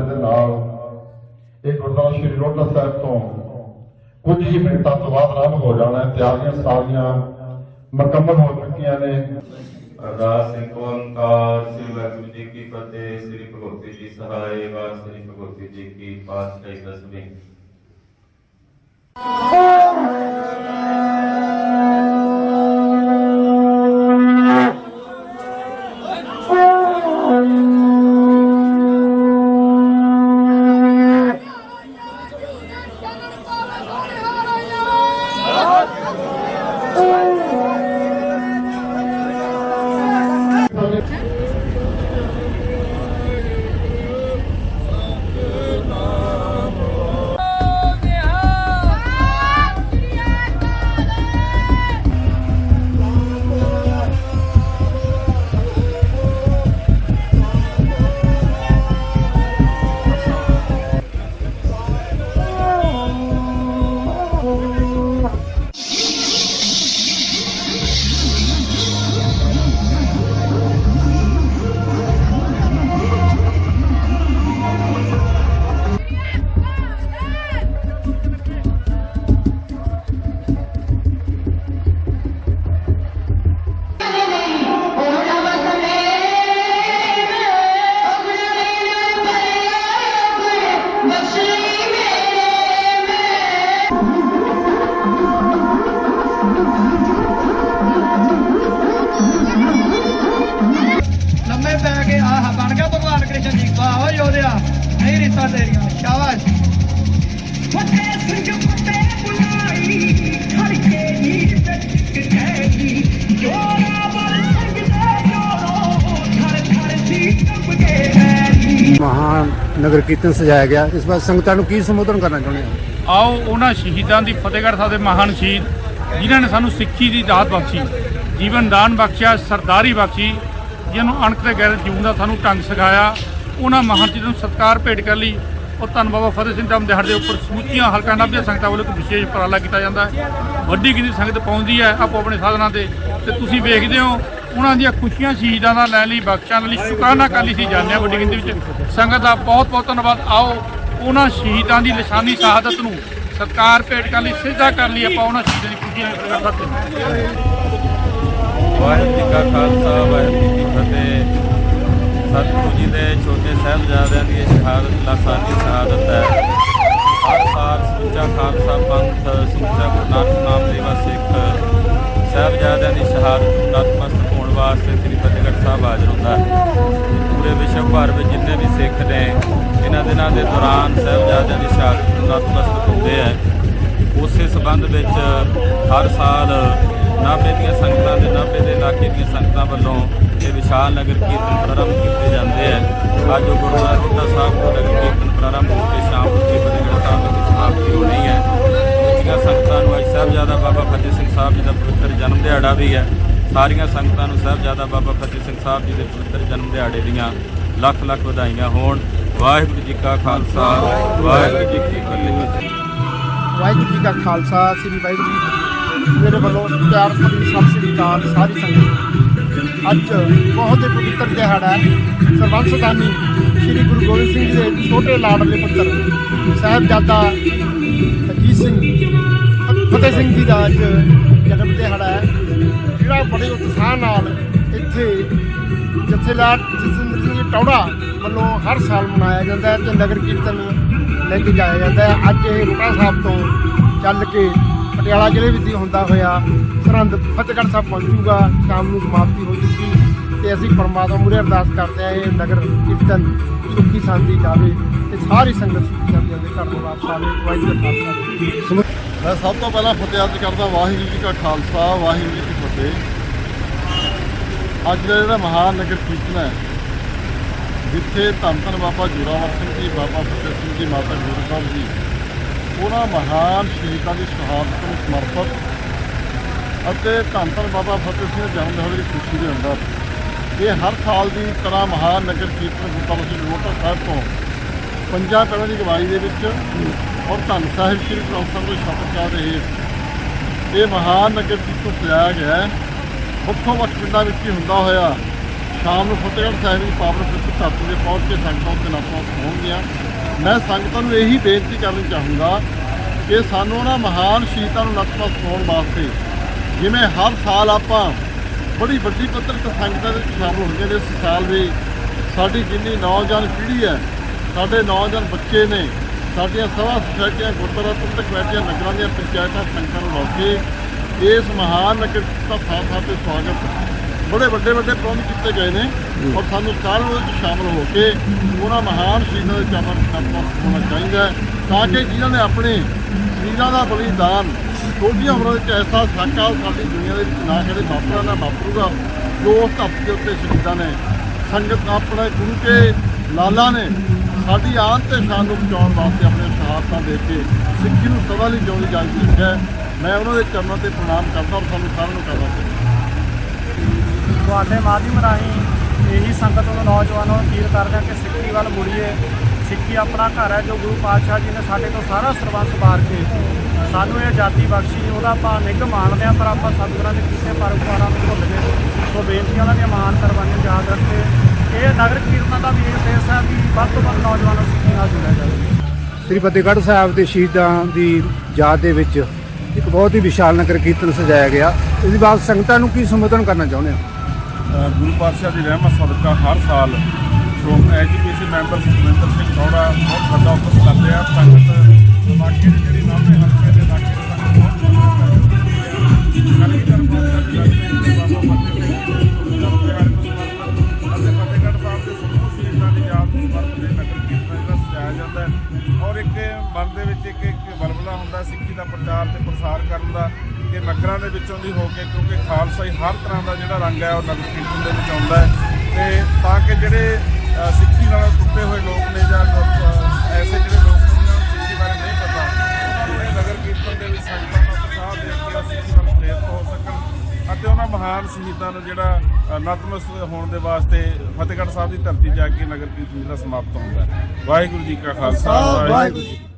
ਦੇ ਨਾਲ ਇਹ ਗੁਰਦੁਆਰਾ ਸ਼੍ਰੀ ਰੋਡਾ ਸਾਹਿਬ ਤੋਂ ਕੁਝ ਹੀ ਮਿੰਟਾਂ ਤੋਂ ਬਾਅਦ ਆਰੰਭ ਹੋ ਜਾਣਾ ਹੈ। ਤਿਆਰੀਆਂ ਸਾਰੀਆਂ ਮੁਕੰਮਲ ਹੋ ਚੁੱਕੀਆਂ ਨੇ। ਅਰਦਾਸ ਇੱਕ ਓੰਕਾਰ, ਸ੍ਰੀ ਵਾਹਿਗੁਰੂ ਜੀ ਕੀ ਫਤਿਹ, ਸ੍ਰੀ ਭਗਵਤੀ ਜੀ ਸਹਾਇ ਵਾਰ ਸ੍ਰੀ ਭਗਵਤੀ ਜੀ ਕੀ ਪਾਤਸ਼ਾਹੀ ਦਸਵੀਂ। Bye. ਵਾਹ ਓ ਯੋਧਿਆ ਨਹੀਂ ਰੀਤਾਂ ਤੇਰੀਆਂ। ਸ਼ਾਬਾਸ਼। ਫਤਿਹ ਸਿੰਘ ਫਤਿਹ ਬੁਲਾਈ ਹਰ ਕੇ ਨੀਰ ਵਿੱਚ ਟਿਕੈਗੀ ਜੋਰਾ ਬਲ ਸਿੰਘ ਦੇ ਜੋਰੋ ਥਰ ਥਰ ਸੀ ਕੰਬ ਕੇ ਹੈਗੀ ਮਹਾਨ ਨਗਰ ਕੀਰਤਨ ਸਜਾਇਆ ਗਿਆ। ਇਸ ਵਾਰ ਸੰਗਤਾਂ ਨੂੰ ਕੀ ਸੰਬੋਧਨ ਕਰਨਾ ਚਾਹੁੰਦੇ ਹੋ? ਆਓ ਉਹਨਾਂ ਸ਼ਹੀਦਾਂ ਦੀ ਫਤਿਹਗੜ੍ਹ ਸਾਹਿਬ ਦੇ ਮਹਾਨ ਸ਼ਹੀਦ ਜਿਨ੍ਹਾਂ ਨੇ ਸਾਨੂੰ ਸਿੱਖੀ ਦੀ ਦਾਤ ਬਖਸ਼ੀ। ਜੀਵਨ ਦਾਨ ਬਖਸ਼ਿਆ ਸਰਦਾਰੀ ਬਖਸ਼ੀ ਜਿਹਨੂੰ ਅਣਖ ਤੇ ਗੈਰਤ ਜਿਉਣ ਦਾ ਸਾਨੂੰ ਢੰਗ ਸਿਖਾਇਆ। ਉਹਨਾਂ ਮਹਾਨ ਸ਼ਹੀਦਾਂ ਨੂੰ ਸਤਿਕਾਰ ਭੇਟ ਕਰ ਲਈ ਉਹ ਧੰਨ ਬਾਬਾ ਫਤਿਹ ਸਿੰਘ ਧਾਮ ਦਿਹਾੜ ਦੇ ਉੱਪਰ ਸਮੁੱਚੀਆਂ ਹਲਕਾ ਨਾਭੀਆਂ ਸੰਗਤਾਂ ਵੱਲੋਂ ਇੱਕ ਵਿਸ਼ੇਸ਼ ਉਪਰਾਲਾ ਕੀਤਾ ਜਾਂਦਾ ਹੈ। ਵੱਡੀ ਗਿਣਤੀ ਸੰਗਤ ਪਹੁੰਚਦੀ ਹੈ ਆਪੋ ਆਪਣੇ ਸਾਧਨਾਂ ਤੇ ਤੇ ਤੁਸੀਂ ਵੇਖਦੇ ਹੋ, ਉਹਨਾਂ ਦੀਆਂ ਖੁਸ਼ੀਆਂ ਸ਼ਹੀਦਾਂ ਦਾ ਲੈਣ ਲਈ ਬਖਸ਼ਣ ਲਈ, ਸ਼ੁਕਰਾਨਾ ਕਰ ਲਈ ਸੀ ਜਾਂਦੇ ਹਾਂ ਵੱਡੀ ਗਿਣਤੀ ਵਿੱਚ। ਸੰਗਤ ਦਾ ਬਹੁਤ ਬਹੁਤ ਧੰਨਵਾਦ। ਆਓ, ਉਹਨਾਂ ਸ਼ਹੀਦਾਂ ਦੀ ਨਿਸ਼ਾਨੀ ਸ਼ਹਾਦਤ ਨੂੰ ਸਤਿਕਾਰ ਭੇਟ ਕਰਨ ਲਈ, ਸਿੱਧਾ ਕਰਨ ਲਈ ਆਪਾਂ ਉਹਨਾਂ ਸ਼ਹੀਦਾਂ ਦੀ ਖੁਸ਼ੀਆਂ ਪ੍ਰਗਟ ਕਰਦੇ ਹਾਂ। ਵਾਹਿਗੁਰੂ ਜੀ ਕਾ ਖਾਲਸਾ, ਵਾਹਿਗੁਰੂ ਜੀ ਕੀ ਫਤਿਹ। ਸਤਿਗੁਰੂ ਜੀ ਦੇ ਛੋਟੇ ਸਾਹਿਬਜ਼ਾਦਿਆਂ ਦੀ ਇਹ ਸ਼ਹਾਦਤ ਲਾਸਾਨੀ ਸ਼ਹਾਦਤ ਹੈ। ਹਰ ਸਾਲ ਸਮੁੱਚਾ ਖਾਲਸਾ ਪੰਥ, ਸਮੁੱਚਾ ਗੁਰੂ ਨਾਨਕ ਨਾਮ ਲੇਵਾ ਸਿੱਖ ਸਾਹਿਬਜ਼ਾਦਿਆਂ ਦੀ ਸ਼ਹਾਦਤ ਨੂੰ ਨਤਮਸਤਕ ਹੋਣ ਵਾਸਤੇ ਸ੍ਰੀ ਫਤਿਹਗੜ੍ਹ ਸਾਹਿਬ ਹਾਜ਼ਰ ਹੁੰਦਾ ਹੈ। ਪੂਰੇ ਵਿਸ਼ਵ ਭਰ ਵਿੱਚ ਜਿੰਨੇ ਵੀ ਸਿੱਖ ਨੇ, ਇਹਨਾਂ ਦਿਨਾਂ ਦੇ ਦੌਰਾਨ ਸਾਹਿਬਜ਼ਾਦਿਆਂ ਦੀ ਸ਼ਹਾਦਤ ਨੂੰ ਨਤਮਸਤਕ ਹੁੰਦੇ ਹੈ। ਉਸੇ ਸਬੰਧ ਵਿੱਚ ਹਰ ਸਾਲ ਨਾਭੇ ਦੀਆਂ ਸੰਗਤਾਂ ਦੇ ਨਾਭੇ ਦੇ ਇਲਾਕੇ ਦੀਆਂ ਸੰਗਤਾਂ ਵੱਲੋਂ ਇਹ ਵਿਸ਼ਾਲ ਨਗਰ ਕੀਰਤਨ ਪ੍ਰਾਰੰਭ ਕੀਤੇ ਜਾਂਦੇ ਹੈ ਅੱਜ ਉਹ ਗੁਰੂ ਅਰਜਨ ਸਾਹਿਬ ਤੋਂ ਨਗਰ ਕੀਰਤਨ ਪ੍ਰਾਰੰਭ ਹੋ ਕੇ ਸ਼ਾਮ ਨੂੰ ਫਤਿਹਗੜ੍ਹ ਸਾਹਿਬ ਵਿੱਚ ਸਮਾਪਤੀ ਹੋਣੀ ਹੈ। ਦੂਜੀਆਂ ਸੰਗਤਾਂ ਨੂੰ ਅੱਜ ਸਾਹਿਬਜ਼ਾਦਾ ਬਾਬਾ ਫਤਿਹ ਸਿੰਘ ਸਾਹਿਬ ਜੀ ਦਾ ਪਵਿੱਤਰ ਜਨਮ ਦਿਹਾੜਾ ਵੀ ਹੈ। ਸਾਰੀਆਂ ਸੰਗਤਾਂ ਨੂੰ ਸਾਹਿਬਜ਼ਾਦਾ ਬਾਬਾ ਫਤਿਹ ਸਿੰਘ ਸਾਹਿਬ ਜੀ ਦੇ ਪਵਿੱਤਰ ਜਨਮ ਦਿਹਾੜੇ ਦੀਆਂ ਲੱਖ ਲੱਖ ਵਧਾਈਆਂ ਹੋਣ। ਵਾਹਿਗੁਰੂ ਜੀ ਕਾ ਖਾਲਸਾ, ਵਾਹਿਗੁਰੂ ਜੀ ਕੀ ਫਤਿਹ। ਵਾਹਿਗੁਰੂ ਜੀ ਕਾ ਖਾਲਸਾ, ਸ੍ਰੀ ਵਾਹਿਗੁਰੂ ਜੀ ਮੇਰੇ ਵੱਲੋਂ ਪਿਆਰ ਭਰੀ ਸਤਿ ਸ੍ਰੀ ਅਕਾਲ, ਸਾਰੀ ਸੰਗਤ ਅੱਜ ਬਹੁਤ ਹੀ ਪਵਿੱਤਰ ਦਿਹਾੜਾ ਹੈ। ਸਰਬੰਸ ਦਾਨੀ ਸ੍ਰੀ ਗੁਰੂ ਗੋਬਿੰਦ ਸਿੰਘ ਜੀ ਦੇ ਛੋਟੇ ਲਾਡਲੇ ਪੁੱਤਰ ਸਾਹਿਬਜ਼ਾਦਾ ਅਜੀਤ ਸਿੰਘ, ਫਤਿਹ ਸਿੰਘ ਜੀ ਦਾ ਅੱਜ ਜਨਮ ਦਿਹਾੜਾ ਹੈ। ਜਿਹੜਾ ਬੜੇ ਉਤਸ਼ਾਹ ਨਾਲ ਇੱਥੇ ਜਥੇਦਾਰ ਜਸਵਿੰਦਰ ਸਿੰਘ ਟੌੜਾ ਵੱਲੋਂ ਹਰ ਸਾਲ ਮਨਾਇਆ ਜਾਂਦਾ ਹੈ ਤੇ ਨਗਰ ਕੀਰਤਨ ਲੈ ਕੇ ਜਾਇਆ ਜਾਂਦਾ ਹੈ। ਅੱਜ ਇਹ ਰੋੜਾ ਸਾਹਿਬ ਤੋਂ ਚੱਲ ਕੇ ਪਟਿਆਲਾ ਜ਼ਿਲ੍ਹੇ ਵਿੱਚ ਹੀ ਹੁੰਦਾ ਹੋਇਆ, ਸਰਹੰਦ ਫਤਿਹਗੜ੍ਹ ਸਾਹਿਬ ਪਹੁੰਚੂਗਾ ਸ਼ਾਮ ਨੂੰ ਸਮਾਪਤੀ ਹੋ ਚੁੱਕੀ ਤੇ ਅਸੀਂ ਪਰਮਾਤਮਾ ਮੂਹਰੇ ਅਰਦਾਸ ਕਰਦੇ ਹਾਂ, ਇਹ ਨਗਰ ਕੀਰਤਨ ਸੁਖੀ ਸ਼ਾਂਤੀ ਜਾਵੇ ਤੇ ਸਾਰੀ ਸੰਗਤ ਸੁਖੀ ਸ਼ਾਂਤੀ ਦੇ ਘਰ ਨੂੰ ਵਾਪਸ ਆਵੇ ਵਾਹਿਗੁਰੂ ਜੀ ਖਾਲਸਾ। ਮੈਂ ਸਭ ਤੋਂ ਪਹਿਲਾਂ ਫਤਿਹ ਅਰਜ਼ ਕਰਦਾ ਵਾਹਿਗੁਰੂ ਜੀ ਕਾ ਖਾਲਸਾ, ਵਾਹਿਗੁਰੂ ਜੀ ਕੀ ਫਤਿਹ। ਅੱਜ ਦਾ ਜਿਹੜਾ ਮਹਾਨ ਨਗਰ ਕੀਰਤਨ ਹੈ, ਜਿੱਥੇ ਧੰਨ ਧੰਨ ਬਾਬਾ ਜੋਰਾਵਰ ਸਿੰਘ ਜੀ, ਬਾਬਾ ਫਤਿਹ ਸਿੰਘ ਜੀ, ਮਾਤਾ ਗੁਰੂ ਸਾਹਿਬ ਜੀ ਉਹਨਾਂ ਮਹਾਨ ਸ਼ਹੀਦਾਂ ਦੀ ਸ਼ਹਾਦਤ ਨੂੰ ਸਮਰਪਿਤ ਅਤੇ ਧੰਨ ਧੰਨ ਬਾਬਾ ਫਤਿਹ ਸਿੰਘ ਜਨਮ ਦਿਹਾੜੇ ਦੀ ਖੁਸ਼ੀ ਦੇ ਅੰਦਰ ਇਹ ਹਰ ਸਾਲ ਦੀ ਤਰ੍ਹਾਂ ਮਹਾਨ ਨਗਰ ਕੀਰਤਨ ਗੁਰਦੁਆਰਾ ਸ੍ਰੀ ਰੋਟਾ ਸਾਹਿਬ ਤੋਂ ਪੰਜਾਂ ਪਿੰਡਾਂ ਦੀ ਅਗਵਾਈ ਦੇ ਵਿੱਚ ਔਰ ਧੰਨ ਸਾਹਿਬ ਸ੍ਰੀ ਗੁਰੂ ਗ੍ਰੰਥ ਸਾਹਿਬ ਦੇ ਸ਼ਬਦ ਚਾਹ ਰਹੇ ਇਹ ਮਹਾਨ ਨਗਰ ਕੀਰਤਨ ਸਜਾਇਆ ਗਿਆ ਹੈ। ਵੱਖੋ ਵੱਖ ਪਿੰਡਾਂ ਵਿੱਚ ਹੀ ਹੁੰਦਾ ਹੋਇਆ ਸ਼ਾਮ ਨੂੰ ਫਤਿਹਗੜ੍ਹ ਸਾਹਿਬ ਦੀ ਪਾਵਨ ਸਿੱਖ ਧਰਤੀ ਤੇ ਪਹੁੰਚ ਕੇ ਸੰਗਤਾਂ ਉੱਤੇ ਨਤਮਸਤਕ ਹੋਣਗੀਆਂ। ਮੈਂ ਸੰਗਤਾਂ ਨੂੰ ਇਹੀ ਬੇਨਤੀ ਕਰਨੀ ਚਾਹੂੰਗਾ ਕਿ ਸਾਨੂੰ ਉਹਨਾਂ ਮਹਾਨ ਸ਼ਹੀਦਾਂ ਨੂੰ ਨਤਮਸਤਕ ਹੋਣ ਵਾਸਤੇ ਜਿਵੇਂ ਹਰ ਸਾਲ ਆਪਾਂ ਬੜੀ ਵੱਡੀ ਪੱਧਰ ਤੇ ਸੰਗਤਾਂ ਦੇ ਵਿੱਚ ਸ਼ਾਮਲ ਹੁੰਦੇ ਨੇ ਇਸ ਸਾਲ ਵੀ। ਸਾਡੀ ਜਿੰਨੀ ਨੌਜਵਾਨ ਪੀੜ੍ਹੀ ਹੈ, ਸਾਡੇ ਨੌਜਵਾਨ ਬੱਚੇ ਨੇ, ਸਾਡੀਆਂ ਸਭਾ ਸੁਸਾਇਟੀਆਂ, ਗੁਰਦੁਆਰਾ ਪ੍ਰਬੰਧਕ ਕਮੇਟੀਆਂ, ਨਗਰਾਂ ਦੀਆਂ ਪੰਚਾਇਤਾਂ, ਸੰਗਤਾਂ ਨੂੰ ਲਾ ਕੇ ਇਸ ਮਹਾਨ ਨਗਰ ਦਾ ਥਾਂ ਥਾਂ ਤੇ ਸਵਾਗਤ। ਬੜੇ ਵੱਡੇ ਵੱਡੇ ਪ੍ਰਬੰਧ ਕੀਤੇ ਗਏ ਨੇ ਔਰ ਸਾਨੂੰ ਸਾਰਿਆਂ ਵਿੱਚ ਸ਼ਾਮਲ ਹੋ ਕੇ ਉਹਨਾਂ ਮਹਾਨ ਸ਼ਹੀਦਾਂ ਦੇ ਚਰਨਾਂ ਨਤਮਸਤਕ ਹੋਣਾ ਚਾਹੀਦਾ ਤਾਂ ਕਿ ਜਿਨ੍ਹਾਂ ਨੇ ਆਪਣੇ ਸਰੀਰਾਂ ਦਾ ਬਲੀਦਾਨ ਛੋਟੀਆਂ ਉਮਰਾਂ ਵਿੱਚ ਐਸਾ ਸਾਕਾ ਸਾਡੀ ਦੁਨੀਆ ਦੇ ਵਿੱਚ ਨਾ ਕਦੇ ਵਾਪਰਾ ਨਾ ਵਾਪਰੂਗਾ ਜੋ ਉਸ ਧਰਤੀ ਦੇ ਉੱਤੇ ਸ਼ਹੀਦਾਂ ਨੇ। ਸੰਗਤ ਆਪਣੇ ਗੁਰੂ ਕੇ ਲਾਲਾ ਨੇ ਸਾਡੀ ਆਨ ਤੇ ਸ਼ਾਨ ਨੂੰ ਬਚਾਉਣ ਵਾਸਤੇ ਆਪਣੇ ਸ਼ਹਾਦਤਾਂ ਦੇ ਕੇ ਸਿੱਖੀ ਨੂੰ ਸਦਾ ਲਈ ਜਿਉਂਦੀ ਜਾਗਦੀ ਰੱਖਿਆ। ਮੈਂ ਉਹਨਾਂ ਦੇ ਚਰਨਾਂ ਤੇ ਪ੍ਰਣਾਮ ਕਰਦਾ ਔਰ ਸਾਨੂੰ ਸਾਰਿਆਂ ਨੂੰ ਕਰਦਾ ਤੁਹਾਡੇ ਮਾਧਿਅਮ ਰਾਹੀਂ ਇਹੀ ਸੰਗਤ ਨੂੰ ਨੌਜਵਾਨਾਂ ਨੂੰ ਅਪੀਲ ਕਰਦੇ ਹਾਂ ਕਿ ਸਿੱਖੀ ਵੱਲ ਮੁੜੀਏ। ਸਿੱਖੀ ਆਪਣਾ ਘਰ ਹੈ, ਜੋ ਗੁਰੂ ਪਾਤਸ਼ਾਹ ਜੀ ਨੇ ਸਾਡੇ ਤੋਂ ਸਾਰਾ ਸਰਬੰਸ ਵਾਰ ਕੇ ਸਾਨੂੰ ਇਹ ਆਜ਼ਾਦੀ ਬਖਸ਼ੀ, ਉਹਦਾ ਆਪਾਂ ਨਿੱਘ ਮਾਣਦੇ ਹਾਂ, ਪਰ ਆਪਾਂ ਸਤਿਗੁਰਾਂ ਦੇ ਕਿਸੇ ਪਰਉਪਕਾਰਾਂ ਨੂੰ ਭੁੱਲ ਗਏ। ਸੋ ਬੇਨਤੀ ਉਹਨਾਂ ਦੀਆਂ ਮਹਾਨ ਕੁਰਬਾਨੀਆਂ ਯਾਦ ਰੱਖੇ। ਇਹ ਨਗਰ ਕੀਰਤਨਾਂ ਦਾ ਵੀ ਇਹ ਉਦੇਸ਼ ਹੈ ਵੀ ਵੱਧ ਤੋਂ ਵੱਧ ਨੌਜਵਾਨਾਂ ਸਿੱਖੀ ਨਾਲ ਜੁੜਿਆ ਜਾਵੇ। ਸ੍ਰੀ ਫਤਿਹਗੜ੍ਹ ਸਾਹਿਬ ਦੇ ਸ਼ਹੀਦਾਂ ਦੀ ਯਾਦ ਦੇ ਵਿੱਚ ਇੱਕ ਬਹੁਤ ਹੀ ਵਿਸ਼ਾਲ ਨਗਰ ਕੀਰਤਨ ਸਜਾਇਆ ਗਿਆ। ਇਸ ਬਾਅਦ ਸੰਗਤਾਂ ਨੂੰ ਕੀ ਸੰਬੋਧਨ ਕਰਨਾ ਚਾਹੁੰਦੇ ਹੋ? ਗੁਰੂ ਪਾਤਸ਼ਾਹ ਦੀ ਰਹਿਮਤ ਸਦਕਾ ਹਰ ਸਾਲ ਸ਼੍ਰੋਮਣੀ ਐਜੂਕੇਸ਼ਨ ਮੈਂਬਰ ਸੁਖਵਿੰਦਰ ਸਿੰਘ ਸੌੜਾ ਬਹੁਤ ਵੱਡਾ ਉਪਸ ਕਰਦੇ ਆ ਸੰਗਤ ਇਲਾਕੇ ਦੀ ਜਿਹੜੀ ਨਾਮੇ ਹਲਕੇ ਦੇ ਇਲਾਕੇ ਦੇ ਸੰਗਤ ਬਹੁਤ ਫਤਿਹਗੜ੍ਹ ਸਾਹਿਬ ਦੇ ਦੀ ਯਾਦ ਨੂੰ ਨਗਰ ਕੀਰਤਨ ਜਿਹੜਾ ਸਜਾਇਆ ਜਾਂਦਾ ਔਰ ਇੱਕ ਮਨ ਦੇ ਵਿੱਚ ਇੱਕ ਇੱਕ ਬਲਬਲਾ ਹੁੰਦਾ ਸਿੱਖੀ ਦਾ ਪ੍ਰਚਾਰ ਤੇ ਪ੍ਰਸਾਰ ਕਰਨ ਦਾ ਕਿ ਨਗਰਾਂ ਦੇ ਵਿੱਚੋਂ ਦੀ ਹੋ ਕੇ ਕਿਉਂਕਿ ਖਾਲਸਾ ਹੀ ਹਰ ਤਰ੍ਹਾਂ ਦਾ ਜਿਹੜਾ ਰੰਗ ਹੈ ਉਹ ਨਗਰ ਕੀਰਤਨ ਦੇ ਵਿੱਚ ਆਉਂਦਾ ਹੈ ਤੇ ਤਾਂ ਕਿ ਜਿਹੜੇ ਸਿੱਖੀ ਨਾਲ ਟੁੱਟੇ ਹੋਏ ਲੋਕ ਨੇ ਜਾਂ ਐਸੇ ਜਿਹੜੇ ਲੋਕ ਨੇ ਸਿੱਖੀ ਬਾਰੇ ਨਹੀਂ ਪਤਾ ਉਹ ਨਗਰ ਕੀਰਤਨ ਦੇ ਵਿੱਚ ਸੰਗਤਾਂ ਦਾ ਉਤਸ਼ਾਹ ਦੇਖ ਕੇ ਉਹ ਸਿੱਖੀ ਵੱਲ ਪ੍ਰੇਰਿਤ ਹੋ ਸਕਣ ਅਤੇ ਉਹਨਾਂ ਮਹਾਨ ਸ਼ਹੀਦਾਂ ਨੂੰ ਜਿਹੜਾ ਨਤਮਸਤਕ ਹੋਣ ਦੇ ਵਾਸਤੇ ਫਤਿਹਗੜ੍ਹ ਸਾਹਿਬ ਦੀ ਧਰਤੀ ਜਾ ਕੇ ਨਗਰ ਕੀਰਤਨ ਜਿਹੜਾ ਸਮਾਪਤ ਹੁੰਦਾ ਹੈ ਵਾਹਿਗੁਰੂ ਜੀ ਕਾ ਖਾਲਸਾ ਵਾਹਿਗੁਰੂ ਜੀ।